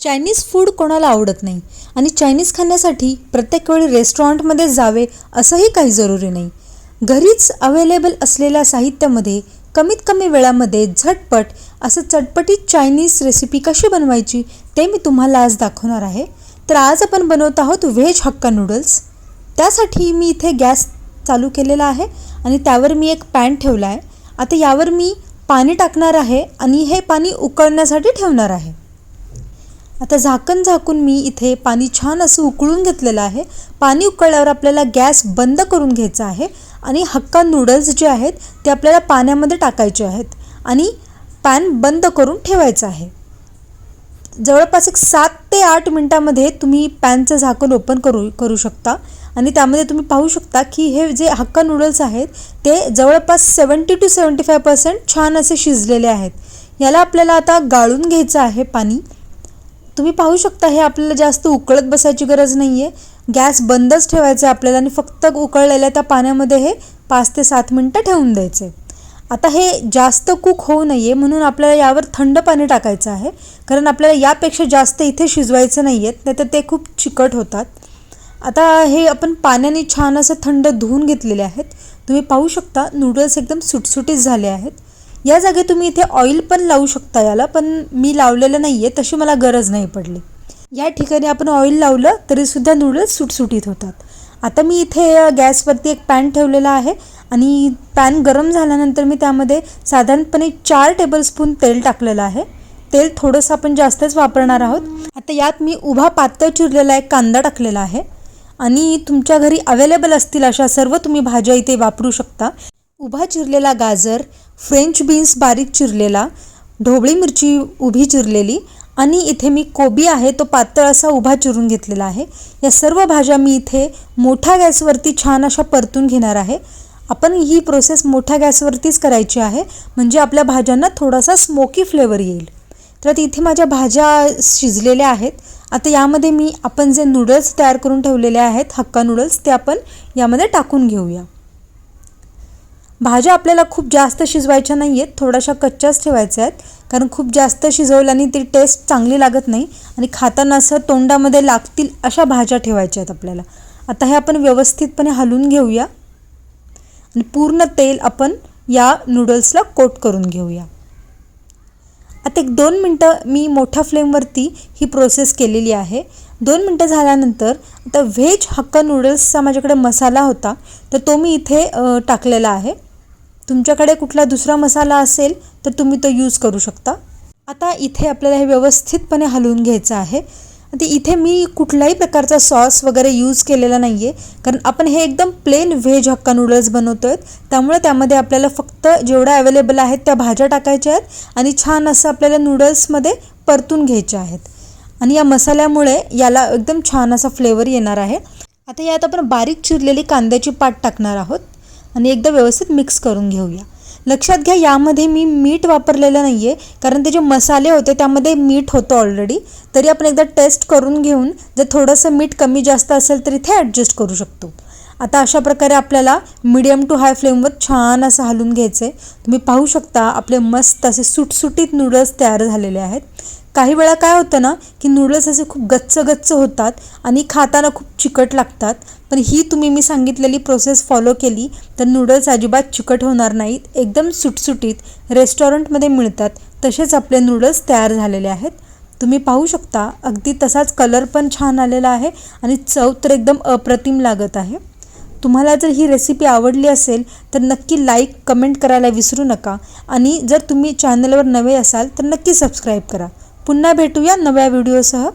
Chinese food कोणाला आवडत नाही. आणि चायनीज खाण्यासाठी प्रत्येक वेळी रेस्टॉरंटमध्ये जावे असंही काही जरुरी नाही. घरीच अवेलेबल असलेल्या साहित्यामध्ये कमीत कमी वेळामध्ये झटपट असं चटपटीत चायनीज रेसिपी कशी बनवायची ते मी तुम्हाला आज दाखवणार आहे. तर आज आपण बनवत आहोत व्हेज हक्का नूडल्स. त्यासाठी मी इथे गॅस चालू केलेला आहे आणि त्यावर मी एक पॅन ठेवला आहे. आता यावर मी पाणी टाकणार आहे आणि हे पाणी उकळण्यासाठी ठेवणार आहे. आता झाकण झाकून मी इथे पाणी छान असं उकळून घेतलेलं आहे. पाणी उकळल्यावर आपल्याला गॅस बंद करून घ्यायचा आहे आणि हक्का नूडल्स जे आहेत ते आपल्याला पाण्यामध्ये टाकायचे आहेत आणि पॅन बंद करून ठेवायचं आहे. जवळपास एक सात ते आठ मिनटामध्ये तुम्ही पॅनचं झाकण ओपन करू करू शकता आणि त्यामध्ये तुम्ही पाहू शकता की हे जे हक्का नूडल्स आहेत ते जवळपास seventy to seventy five percent छान असे शिजलेले आहेत. याला आपल्याला आता गाळून घ्यायचं आहे पाणी. तुम्ही पाहू शकता हे आपल्याला जास्त उकळत बसायची गरज नाही आहे गॅस बंदच ठेवायचा आहे आपल्याला आणि फक्त उकळलेल्या त्या पाण्यामध्ये हे पाच ते सात मिनटं ठेवून द्यायचे. आता हे जास्त कुक होऊ नये म्हणून आपल्याला यावर थंड पाणी टाकायचं आहे. कारण आपल्याला यापेक्षा जास्त इथे शिजवायचं नाही आहेत नाही तर ते खूप चिकट होतात. आता हे आपण पाण्याने छान असं थंड धुवून घेतलेले आहेत. तुम्ही पाहू शकता नूडल्स एकदम सुटसुटीत झाले आहेत. या जागी तुम्ही इथे ऑइल पण लावू शकता याला पण मी लावलेलं नाही आहे तशी मला गरज नाही पडली. या ठिकाणी आपण ऑइल लावलं तरीसुद्धा नूडल्स सुटसुटीत होतात. आता मी इथे गॅसवरती एक पॅन ठेवलेला आहे आणि पॅन गरम झाल्यानंतर मी त्यामध्ये साधारणपणे चार टेबलस्पून तेल टाकलेलं आहे. तेल थोडंसं आपण जास्तच वापरणार आहोत. आता यात मी उभा पातळ चिरलेला एक कांदा टाकलेला आहे आणि तुमच्या घरी अवेलेबल असतील अशा सर्व तुम्ही भाज्या इथे वापरू शकता. उभा चिरलेला गाजर फ्रेंच बीन्स बारीक चिरलेला ढोबळी मिरची उभी चिरलेली आणि इथे मी कोबी आहे तो पातळ असा उभा चिरून घेतलेला आहे. या सर्व भाज्या मी इथे मोठ्या गॅसवरती छान अशा परतून घेणार आहे. आपण ही प्रोसेस मोठ्या गॅसवरतीच करायची आहे म्हणजे आपल्या भाज्यांना थोडासा स्मोकी फ्लेवर येईल. तर इथे माझ्या भाज्या शिजलेल्या आहेत. आता यामध्ये मी आपण जे नूडल्स तयार करून ठेवलेले आहेत हक्का नूडल्स ते आपण यामध्ये टाकून घेऊया. भाज्या आपल्याला खूप जास्त शिजवायच्या नाही आहेत थोड्याशा कच्च्याच ठेवायच्या आहेत. कारण खूप जास्त शिजवल्याने ती टेस्ट चांगली लागत नाही. आणि खाताना असं तोंडामध्ये लागतील अशा भाज्या ठेवायच्या आहेत आपल्याला. आता हे आपण व्यवस्थितपणे हलवून घेऊया. आणि पूर्ण तेल आपण या नूडल्सला कोट करून घेऊया. आता एक दोन मिनटं मी मोठ्या फ्लेमवरती ही प्रोसेस केलेली आहे. दोन मिनटं झाल्यानंतर आता व्हेज हक्का नूडल्सचा माझ्याकडे मसाला होता. तर तो मी इथे टाकलेला आहे. तुमच्याकडे कुठला दुसरा मसाला असेल तर तुम्ही तो यूज करू शकता. आता इथे आपल्याला हे व्यवस्थितपणे हलवून घ्यायचं आहे. ते इथे मी कुठल्याही प्रकारचा सॉस वगैरे यूज केलेला नाही आहे कारण आपण हे एकदम प्लेन व्हेज हक्का नूडल्स बनवतो आहेत त्यामुळे त्यामध्ये आपल्याला फक्त जेवढ्या अवेलेबल आहेत त्या भाज्या टाकायच्या आहेत आणि छान असं आपल्याला नूडल्समध्ये परतून घ्यायच्या आहेत. आणि या मसाल्यामुळे याला एकदम छान असा फ्लेवर येणार आहे. आता यात आपण बारीक चिरलेली कांद्याची पाट टाकणार आहोत. आणि एकदा व्यवस्थित मिक्स करून घेऊया. लक्षात घ्या यामध्ये मी मीठ वापरलेलं नाही आहे कारण ते जे मसाले होते त्यामध्ये मीठ होतं ऑलरेडी तरी आपण एकदा टेस्ट करून घेऊन जर थोडंसं मीठ कमी जास्त असेल तर इथे ॲडजस्ट करू शकतो. आता अशा प्रकारे आपल्याला मिडियम टू हाय फ्लेमवर छान असं हलून घ्यायचं आहे तुम्ही पाहू शकता आपले मस्त असे सुटसुटीत नूडल्स तयार झालेले आहेत. काही वेळा काय होतं ना की नूडल्स असे खूप गच्च गच्च होतात आणि खाताना खूप चिकट लागतात. पण ही तुम्ही मी सांगितलेली प्रोसेस फॉलो केली तर नूडल्स अजिबात चिकट होणार नाहीत. एकदम सुटसुटीत रेस्टॉरंटमध्ये मिळतात. तसेच आपले नूडल्स तयार झालेले आहेत. तुम्ही पाहू शकता अगदी तसाच कलर पण छान आलेला आहे आणि चव तर एकदम अप्रतिम लागत आहे. तुम्हाला जर ही रेसिपी आवडली असेल तर नक्की लाईक कमेंट करायला विसरू नका. आणि जर तुम्ही चॅनलवर नवे असाल तर नक्की सबस्क्राईब करा. पुन्हा भेटूया नव्या व्हिडिओसह